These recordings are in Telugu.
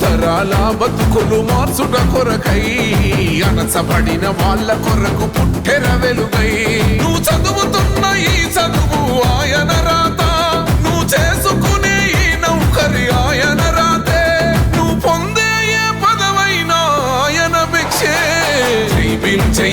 తరాల బతుకులు మార్చుట కొరకై అనసబడిన వాళ్ళ కొరకు పుట్టెర వెలుగై. నువ్వు చదువుతున్న ఈ చదువు ఆయన రాత నువ్వు చేసుకునే ఈ నౌకరి ఆయన రాతే. నువ్వు పొందే ఏ పదవైనా ఆయన భిక్షే. జై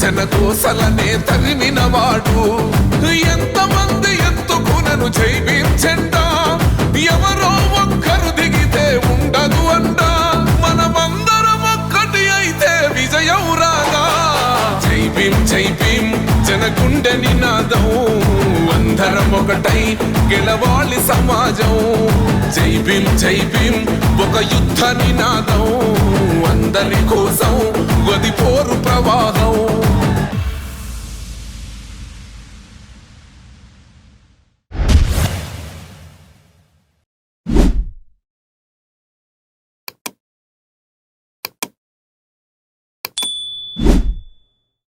వాడు పీడిత కోసలనే తరిమిన ఎంతమంది ఎత్తుకునను జైవించండా ఎవరో ఒక్కరు దిగితే ఉండదు అంట. మనమందరం ఒక్కటి అయితే విజయం రాగా జై భీం జై భీం జనకుండె నినాదం. అందరం ఒకటై గెలవాలి సమాజం. జై భీం జై భీం ఒక యుద్ధ నినాదం. అందరి కోసం గది పోరు ప్రవాహం.